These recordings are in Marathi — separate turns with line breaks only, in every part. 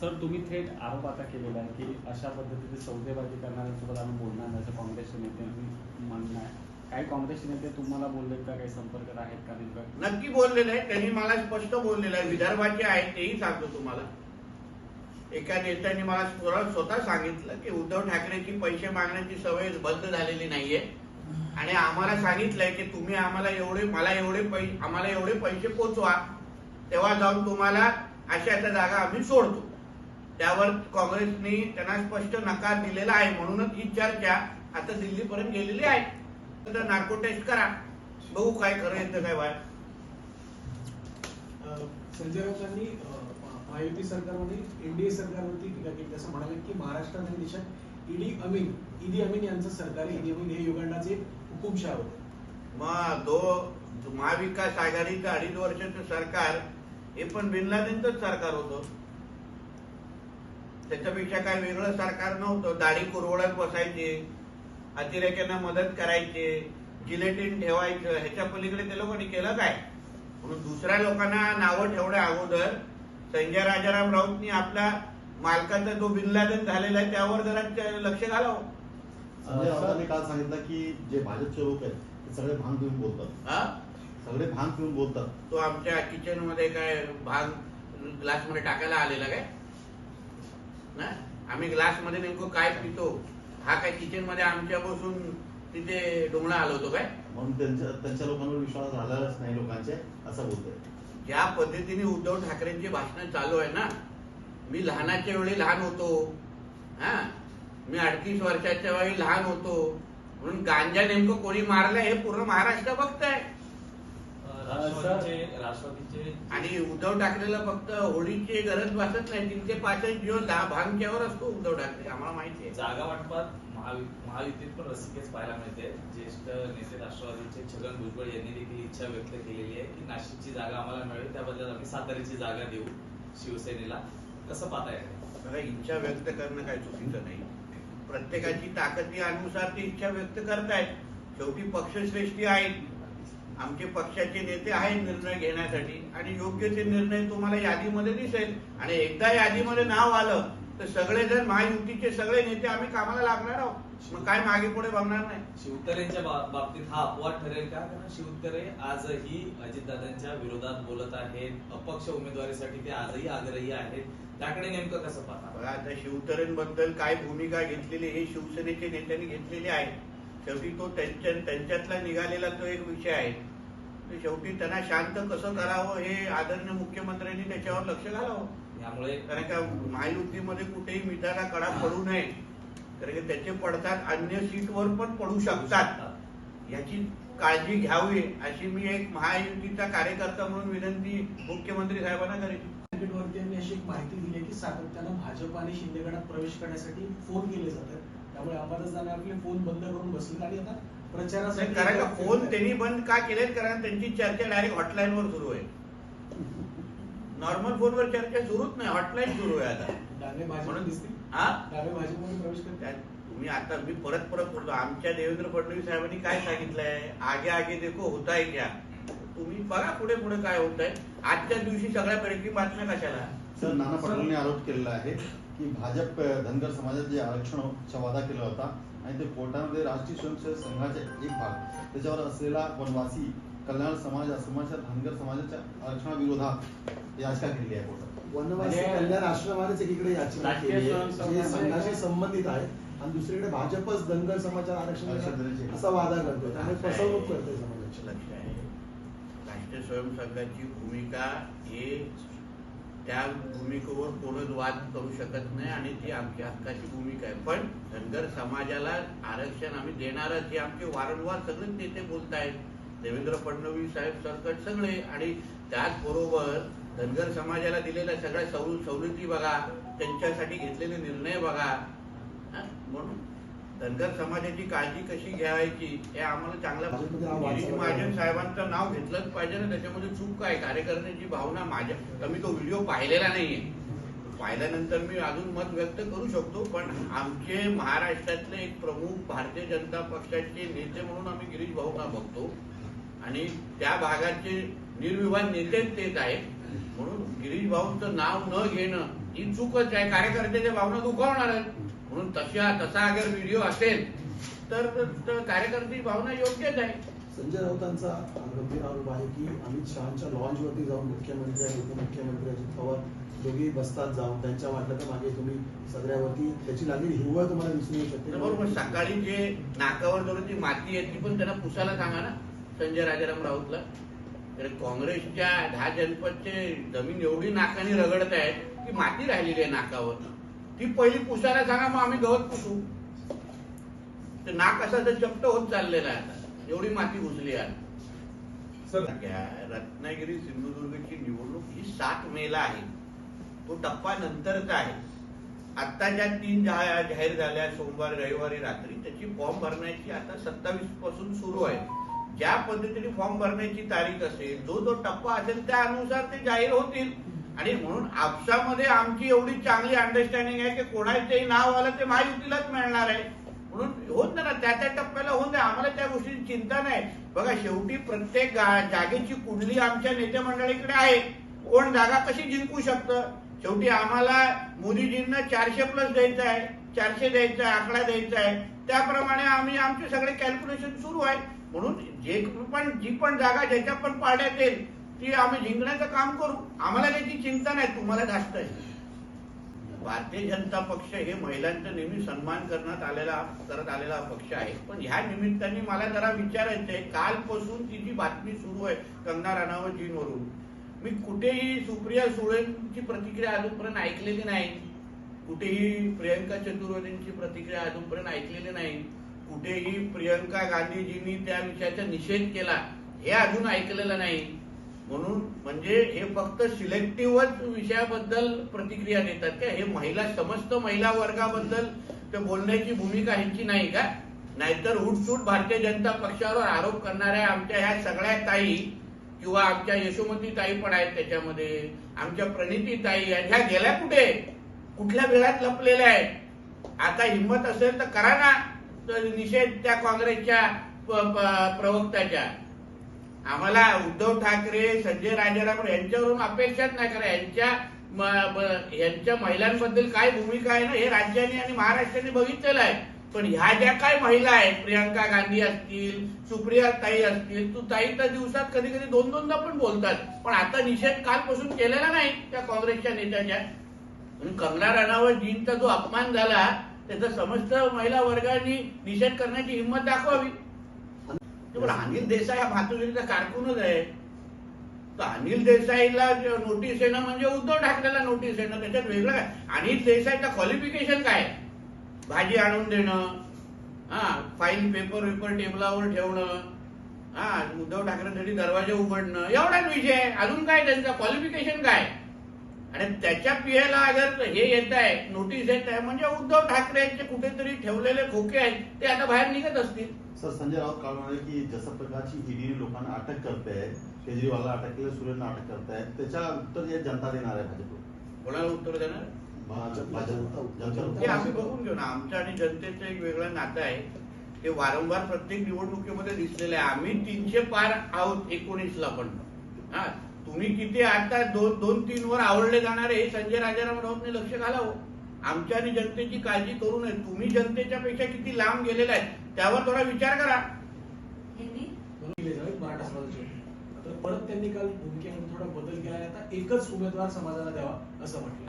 सर तुम्ही थेट आरोप आता केलेला आहे की अशा पद्धतीने सौदेबाजी करणाऱ्यांसोबत आम्ही बोलणार नाही असं काँग्रेसचे नेते म्हणणं आहे. काही काँग्रेसचे नेते तुम्हाला बोलले का? काही संपर्क आहेत का
नक्की बोललेलं आहे त्यांनी मला स्पष्ट बोललेलं आहे. विदर्भाचे आहेत तेही सांगतो तुम्हाला. एका नेत्याने मला स्वतः स्वतः सांगितलं की उद्धव ठाकरेची पैसे मागण्याची सवय बंद झालेली नाहीये. आणि आम्हाला सांगितलंय की तुम्ही आम्हाला एवढे मला एवढे पैसे आम्हाला एवढे पैसे पोचवा. तेव्हा जाऊन तुम्हाला अशा अशा जागा आम्ही सोडतो. त्यावर काँग्रेसने त्यांना स्पष्ट नकार दिलेला आहे. म्हणूनच ही चर्चा आता दिल्लीपर्यंत गेलेली आहे. तर नार्को टेस्ट करा. बघू काय खरं येतं काय
अ, संजय राऊतांनी महायुती सरकारमध्ये एनडीए सरकारवरती टीका केली. असं म्हणाले की महाराष्ट्रात आणि देशात ईडी अमीन ईदी अमीन यांचं सरकार. ईदी अमीन हे युगांडाचे हुकुमशाह होते.
मग दो महाविकास आघाडीचं अडीच वर्षाचं सरकार हे पण बिन लादेनचंच सरकार होतं. त्याच्यापेक्षा काय वेगळं सरकार नव्हतं. दाढी कुरवडत बसायचे अतिरेक्यांना मदत करायचे जिलेटिन ठेवायचं ह्याच्या पलीकडे ते लोकांनी केलं काय? म्हणून दुसऱ्या लोकांना नावं ठेवण्या अगोदर संजय राजाराम राऊतनी आपला मालकाचा जो बिन लादेन झालेला आहे त्यावर जरा लक्ष घालावं.
संजय काल सांगितलं की जे भाजपचे लोक आहेत ते सगळे भांग पिऊन बोलतात.
हा?
सगळे भांग पिऊन बोलतात.
तो आमच्या किचनमध्ये काय भाग ग्लासमध्ये टाकायला आलेला काय? ना? आम्ही ग्लासमध्ये नेमकं काय पितो? हा काय किचनमध्ये आमच्या बसून तिथे डोंगणा आलो होतो काय?
म्हणून त्यांच्या त्यांच्या लोकांवर विश्वास झालाच नाही लोकांचे असं बोलतोय.
ज्या पद्धतीने उद्धव ठाकरेंची भाषणं चालू आहे ना मी लहानाच्या वेळी लहान होतो. हा? मी अडतीस वर्षाच्या वेळी लहान होतो. म्हणून गांजा नेमकं कोणी मारलंय हे पूर्ण महाराष्ट्र बघताय. आणि उद्धव ठाकरेला फक्त होळीची गरज भासत नाही तीनशे पासष्ट दिवस दहा भांग्यावर असतो उद्धव ठाकरे आम्हाला माहिती आहे.
जागा वाटपात महायुतीत पण रसिकेच पाहायला मिळते. ज्येष्ठ नेते राष्ट्रवादीचे छगन भुजबळ यांनी देखील इच्छा व्यक्त केलेली आहे की नाशिकची जागा आम्हाला मिळेल त्या बदल्यात आम्ही सातारीची जागा देऊ शिवसेनेला. कसं पाहताय?
बघा इच्छा व्यक्त करणं काही चुकीचं नाही. प्रत्येकाची ताकदी अनुसार ती इच्छा व्यक्त करतायत. शेवटी पक्षश्रेष्ठी आहेत. आमचे पक्षाचे नेते आहेत निर्णय घेण्यासाठी आणि योग्य ते निर्णय तुम्हाला यादीमध्ये दिसेल. आणि एकदा यादीमध्ये नाव आलं तर सगळेजण महायुतीचे सगळे नेते आम्ही कामाला लागणार आहोत. मग काय मागे पुढे बघणार नाही?
शिवतरेंच्या बाबतीत हा अपवाद ठरेल का? कारण शिवतरे आजही अजितदादांच्या विरोधात बोलत आहेत. अपक्ष उमेदवारीसाठी ते आजही आग्रही आहेत. त्याकडे नेमकं कसं पाहता?
आता शिवतरेंबद्दल काय भूमिका घेतलेली हे शिवसेनेचे नेत्यांनी घेतलेली आहे. शेवटी तो त्यांच्या त्यांच्यातला निघालेला तो एक विषय आहे. शेवटी त्यांना शांत कसं करावं हे आदरणीय मुख्यमंत्र्यांनी त्याच्यावर लक्ष घालावं.
यामुळे
कारण का महायुतीमध्ये कुठेही मिठाला कडा पडू नये. कारण की त्याचे पडतात अन्य सीटवर पण पडू शकतात. याची काळजी घ्यावी अशी मी एक महायुतीचा कार्यकर्ता म्हणून विनंती मुख्यमंत्री साहेबांना करेन.
क्रिकेटवरती यांनी अशी एक माहिती दिली आहे की सातत्यानं भाजप आणि शिंदे गटात प्रवेश करण्यासाठी फोन केले जातात. त्यामुळे अंबादास दानवे आपले फोन बंद करून बसले. आणि आता प्रचारासाठी
कारण का फोन त्यांनी बंद का केलेत? कारण त्यांची चर्चा डायरेक्ट हॉटलाईन वर सुरू आहे. नॉर्मल फोनवर चर्चा सुरूच नाही हॉटलाईन सुरू आहे आता.
डावे भाजप
म्हणून-
दिसतील.
हा?
डावे भाजपमध्ये प्रवेश करतात
तुम्ही आता मी परत परत बोलतो. आमच्या देवेंद्र फडणवीस साहेबांनी काय सांगितलंय? आगे आगे देखो होता है क्या? तुम्ही बघा पुढे पुढे काय होत आहे आजच्या दिवशी सगळ्या ब्रेकिंग बातम्या कशाला?
सर नाना पटोलेंनी आरोप केलेला आहे. की भाजप धनगर समाजात जे आरक्षणाचा वादा केला होता आणि ते कोर्टामध्ये राष्ट्रीय स्वयंसेवक संघाचे एक भाग. त्याच्यावर असलेला वनवासी कल्याण समाज समाजाच्या धनगर समाजाच्या आरक्षणाविरोधात याचिका केली आहे. कोर्टात
वनवासी कल्याण आश्रमानेच एकीकडे याचिका केली आहे, संघाशी
संघाचे-
संबंधित आहे आणि दुसरीकडे भाजपच धनगर समाजाला आरक्षण असा वादा करतोय. त्यामुळे. फसवणूक करतोय समाजाची.
लक्ष आहे. राष्ट्रीय स्वयंसेवकाची भूमिका हे त्या भूमिकेवर कोणच वाद करू शकत नाही आणि ती आमची हक्काची भूमिका आहे. पण धनगर समाजाला आरक्षण आम्ही देणारच हे आमचे वारंवार सगळेच नेते बोलत आहेत देवेंद्र फडणवीस साहेब सरकट सगळे. आणि त्याचबरोबर धनगर समाजाला दिलेल्या सगळ्या सवल सवलती बघा त्यांच्यासाठी घेतलेले निर्णय बघा. म्हणून धनगर समाजाची काळजी कशी घ्यायची हे आम्हाला चांगलं महाजन साहेबांचं नाव घेतलंच पाहिजे ना त्याच्यामध्ये चूक काय? कार्यकर्त्यांची भावना माझ्या तर मी तो व्हिडिओ पाहिलेला नाहीये. पाहिल्यानंतर मी अजून मत व्यक्त करू शकतो पण आमचे महाराष्ट्रातले एक प्रमुख भारतीय जनता पक्षाचे नेते म्हणून आम्ही गिरीश भाऊना बघतो. आणि त्या भागाचे निर्विवाद नेते तेच आहेत. म्हणून गिरीश भाऊंचं नाव न घेणं ही चूकच आहे. कार्यकर्त्याच्या भावना दुखावणार आहेत. म्हणून तशा तसा अगर व्हिडिओ असेल तर कार्यकर्त्याची भावना योग्यच आहे.
संजय राऊतांचा गंभीर आरोप आहे की अमित शहाच्या लॉन्चवरती जाऊन मुख्यमंत्री आणि उपमुख्यमंत्री अजित पवार दोघे बसतात जाऊन. त्यांच्या वाटल्याच्या मागे तुम्ही सगळ्यावरती त्याची लागलेली हिरवळ तुम्हाला दिसून येऊ शकते.
बरोबर सकाळी जे नाकावर धरून ती माती आहे ती पण त्यांना पुसायला सांगा ना संजय राजाराम राऊतला. तर काँग्रेसच्या दहा जनपदचे जमीन एवढी नाकाने रगडत आहे की माती राहिलेली आहे नाकावर. ती पहिली पुसायला सांगा मग आम्ही गवत पुसू. ते नाक असं तर चपट होत चाललेलं आहे आता. एवढी माती घुसली आहे. रत्नागिरी सिंधुदुर्गची निवडणूक ही सात मेला आहे. तो टप्पा नंतरचा आहे. आता ज्या तीन जाहीर झाल्या सोमवार रविवारी रात्री त्याची फॉर्म भरण्याची आता सत्तावीसपासून सुरू आहे. ज्या पद्धतीने फॉर्म भरण्याची तारीख असेल जो जो टप्पा असेल त्या अनुसार ते जाहीर होतील. आणि म्हणून आपसामध्ये आमची एवढी चांगली अंडरस्टँडिंग आहे की कोणाचंही नाव आलं ते महायुतीलाच मिळणार आहे. म्हणून होत ना त्या त्या टप्प्याला होऊन द्या. आम्हाला त्या गोष्टीची चिंता नाही. बघा शेवटी प्रत्येक जागेची कुंडली आमच्या नेते मंडळीकडे आहे. कोण जागा कशी जिंकू शकतं? शेवटी आम्हाला मोदीजींना चारशे प्लस द्यायचं आहे. चारशे द्यायचं आहे आकडा द्यायचा आहे. त्याप्रमाणे आम्ही आमचे सगळे कॅल्क्युलेशन सुरू आहे. म्हणून जे पण जी पण जागा ज्याच्या पण पाड्यात येईल ती आम्ही जिंकण्याचं काम करू. आम्हाला त्याची चिंता नाही तुम्हाला जास्त आहे. भारतीय जनता पक्ष हे महिलांचा नेहमी सन्मान करण्यात आलेला करत आलेला पक्ष आहे. पण ह्या निमित्ताने मला जरा विचारायचं आहे कालपासून ती जी बातमी सुरू आहे कंगना राणावत जीवरून मी कुठेही सुप्रिया सुळेंची प्रतिक्रिया अजूनपर्यंत ऐकलेली नाही. कुठेही प्रियंका चतुर्वेदींची प्रतिक्रिया अजूनपर्यंत ऐकलेली नाही. कुठेही प्रियंका गांधीजींनी त्या विषयाचा निषेध केला हे अजून ऐकलेलं नाही. म्हणून म्हणजे हे फक्त सिलेक्टिव्हच विषयाबद्दल प्रतिक्रिया देतात का? हे महिला समस्त महिला वर्गाबद्दल ते बोलण्याची भूमिका ह्यांची नाही का? नाहीतर उठसूट भारतीय जनता पक्षावर आरोप करणाऱ्या आमच्या ह्या सगळ्या ताई किंवा आमच्या यशोमती ताई पण आहेत त्याच्यामध्ये आमच्या प्रणिती ताई आहेत ह्या गेल्या कुठे? कुठल्या वेळात लपलेल्या आहेत? आता हिंमत असेल तर करा ना. तर निषेध त्या काँग्रेसच्या प्रवक्त्याच्या. आम्हाला उद्धव ठाकरे संजय राजाराम यांच्यावरून अपेक्षाच नाही करा यांच्या यांच्या महिलांबद्दल काय भूमिका आहे ना हे राज्याने आणि महाराष्ट्राने बघितलेलं आहे. पण ह्या ज्या काय महिला आहेत प्रियंका गांधी असतील सुप्रिया ताई असतील तू ताई तर दिवसात कधी कधी दोन दोनदा पण बोलतात. पण आता निषेध कालपासून केलेला नाही त्या काँग्रेसच्या नेत्याच्या. कंगना राणावत जींचा जो अपमान झाला त्याचा समस्त महिला वर्गाने निषेध करण्याची हिंमत दाखवावी. अनिल देसाई हा भातुरीचा कारकूनच आहे. तर अनिल देसाईला नोटीस येणं म्हणजे उद्धव ठाकरेला नोटीस येणं त्याच्यात वेगळं काय? अनिल देसाईचं क्वालिफिकेशन काय? भाजी आणून देणं हा फाईल पेपर वेपर टेबलावर ठेवणं हा उद्धव ठाकरेंसाठी दरवाजे उघडणं एवढाच विषय आहे. अजून काय त्यांचं? क्वालिफिकेशन काय? आणि त्याच्या पियाला अगर हे येत आहे नोटीस येत आहे म्हणजे उद्धव ठाकरेंचे कुठेतरी ठेवलेले खोके आहेत ते आता बाहेर निघत असतील.
सर संजय राऊत काल म्हणाले की जसं प्रकारची ईडी लोकांना अटक करते आहे केजरीवालला अटक केलं सुरेशला अटक करत आहे त्याच्या उत्तर हे जनता देणार आहे भाजप
कोणाला उत्तर देणार? ते आम्ही बघून घेऊ ना आमचं आणि जनतेचं एक वेगळं नातं आहे. ते वारंवार प्रत्येक निवडणुकीमध्ये दिसलेलं आहे. आम्ही तीनशे पार आहोत एकोणीसला पण. हा. तुम्ही किती आता दोन दोन तीन वर आवडले जाणारे हे संजय राजाराम राऊतने लक्ष घालावं. आमच्या आणि जनतेची काळजी करू नये. तुम्ही जनतेच्या पेक्षा किती लांब गेलेला आहे त्यावर थोडा विचार करा.
मराठा समाजाचे. तर परत त्यांनी काल भूमिकेमध्ये थोडा बदल केला आता एकच उमेदवार समाजाला द्यावा असं म्हटलं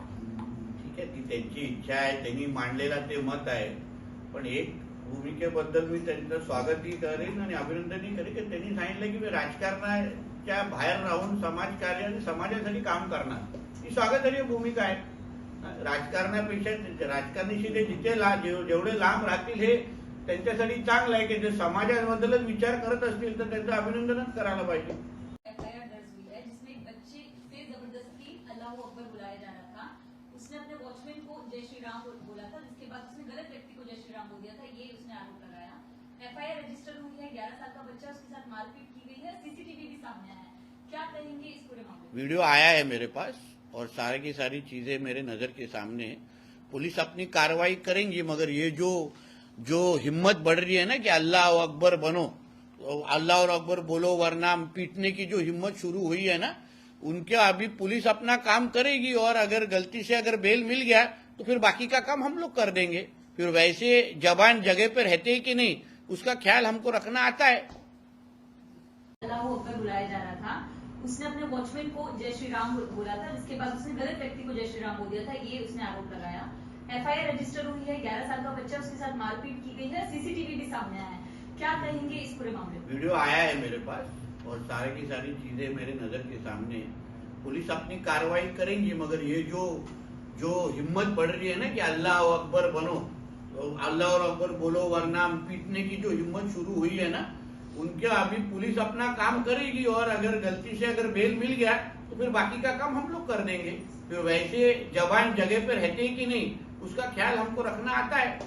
ठीक आहे ती त्यांची इच्छा आहे त्यांनी मांडलेला ते मत आहे. पण एक भूमिकेबद्दल मी त्यांचं स्वागतही करेन आणि अभिनंदनही करेन की त्यांनी सांगितलं की मी राजकारणाच्या बाहेर राहून समाजकार्य आणि समाजासाठी काम करणार? ही भूमिका आहे. राजकारणापेक्षा राजकारणाशी ते जिथे ला जेवढे लांब राहतील हे त्यांच्यासाठी चांगलं आहे की ते समाजाबद्दलच विचार करत असतील तर त्यांचं अभिनंदनच करायला पाहिजे.
जा रजिस्टर ग्यारह साल का बच्चा, उसके साथ मारपीट की आया है। पूरे
वीडियो आया है मेरे पास और सारे की सारी चीज़ें मेरे नज़र के सामने पुलिस अपनी कार्रवाई करेंगी, मगर ये जो जो हिम्मत बढ़ रही है ना कि अल्लाह और अकबर बनो अल्लाह और अकबर बोलो, वरना पीटने की जो हिम्मत शुरू हुई है ना, उनके अभी पुलिस अपना काम करेगी और अगर गलती से अगर बेल मिल गया तो फिर बाकी का काम हम लोग कर देंगे। फिर वैसे जवान जगह पे रहते हैं कि नहीं, उसका ख्याल हमको रखना आता है।
अल्लाह अकबर बुलाया जा रहा था। उसने अपने वॉचमैन को जय श्री राम बोला था, जिसके बाद उसने गलत व्यक्ति को जय श्री राम बोल दिया था, ये उसने आरोप लगाया। एफआईआर रजिस्टर हुई है, ग्यारह साल का बच्चा, उसके साथ मारपीट की गई है सीसीटीवी भी सामने आया है। क्या कहेंगे इस पूरे मामले में?
वीडियो आया है मेरे पास, और सारे की सारी चीज़ें मेरे नज़र के सामने हैं। पुलिस अपनी कार्रवाई करेंगी, मगर ये जो जो हिम्मत बढ़ रही है ना कि अल्लाह अकबर बनो तो अल्लाह और अकबर बोलो, वरना पीटने की जो हिम्मत शुरू हुई है ना उनके अभी पुलिस अपना काम करेगी और अगर गलती से अगर बेल मिल गया तो फिर बाकी का काम हम लोग कर देंगे। फिर वैसे जवान जगह पे रहते हैं कि नहीं, उसका ख्याल हमको रखना आता है।